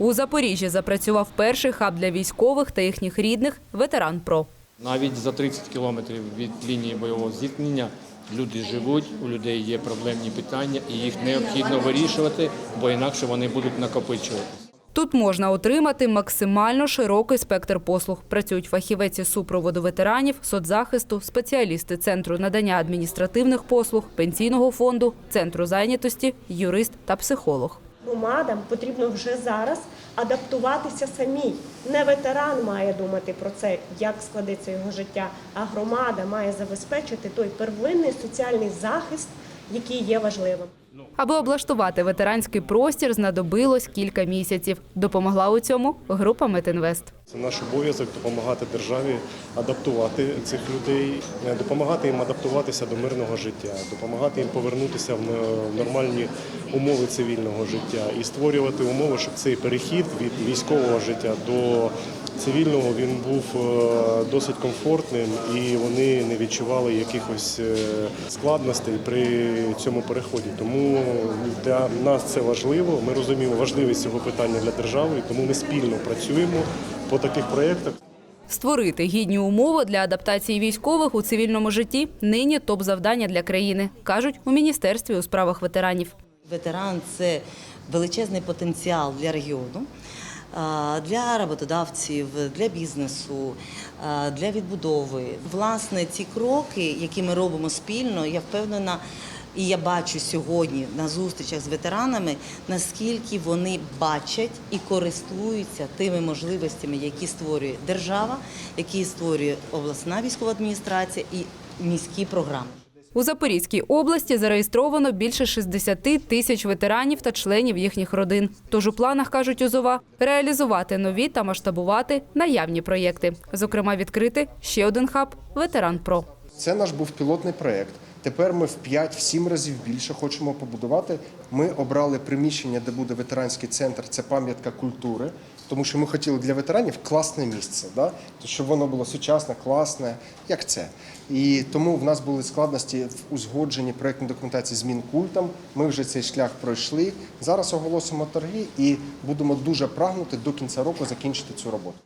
У Запоріжжі запрацював перший хаб для військових та їхніх рідних ветеран ПРО. Навіть за 30 кілометрів від лінії бойового зіткнення люди живуть, у людей є проблемні питання, і їх необхідно вирішувати, бо інакше вони будуть накопичуватися. Тут можна отримати максимально широкий спектр послуг. Працюють фахівець із супроводу ветеранів, соцзахисту, спеціалісти центру надання адміністративних послуг, пенсійного фонду, центру зайнятості, юрист та психолог. Громадам потрібно вже зараз адаптуватися самій. Не ветеран має думати про це, як складеться його життя, а громада має забезпечити той первинний соціальний захист, який є важливим. Аби облаштувати ветеранський простір, знадобилось кілька місяців. Допомогла у цьому група Метинвест. Це наш обов'язок допомагати державі адаптувати цих людей, е, допомагати їм адаптуватися до мирного життя, допомагати їм повернутися в нормальні умови цивільного життя і створювати умови, щоб цей перехід від військового життя до цивільного він був е, досить комфортним і вони не відчували якихось е, складностей при цьому переході. Тому для нас це важливо. Ми розуміємо важливість цього питання для держави, і тому ми спільно працюємо по таких проєктах. Створити гідні умови для адаптації військових у цивільному житті нині топ-завдання для країни, кажуть у міністерстві у справах ветеранів. Ветеран це величезний потенціал для регіону, для роботодавців, для бізнесу, для відбудови. Власне, ці кроки, які ми робимо спільно, я впевнена. І я бачу сьогодні на зустрічах з ветеранами, наскільки вони бачать і користуються тими можливостями, які створює держава, які створює обласна військова адміністрація і міські програми. У Запорізькій області зареєстровано більше 60 тисяч ветеранів та членів їхніх родин. Тож у планах, кажуть узова, реалізувати нові та масштабувати наявні проєкти. Зокрема, відкрити ще один хаб Ветеран Про. Це наш був пілотний проєкт. Тепер ми в 5-7 разів більше хочемо побудувати. Ми обрали приміщення, де буде ветеранський центр. Це пам'ятка культури, тому що ми хотіли для ветеранів класне місце, да? Щоб воно було сучасне, класне, як це. І тому в нас були складності в узгодженні проєктної документації з Мінкультом. Ми вже цей шлях пройшли. Зараз оголосимо торги і будемо дуже прагнути до кінця року закінчити цю роботу.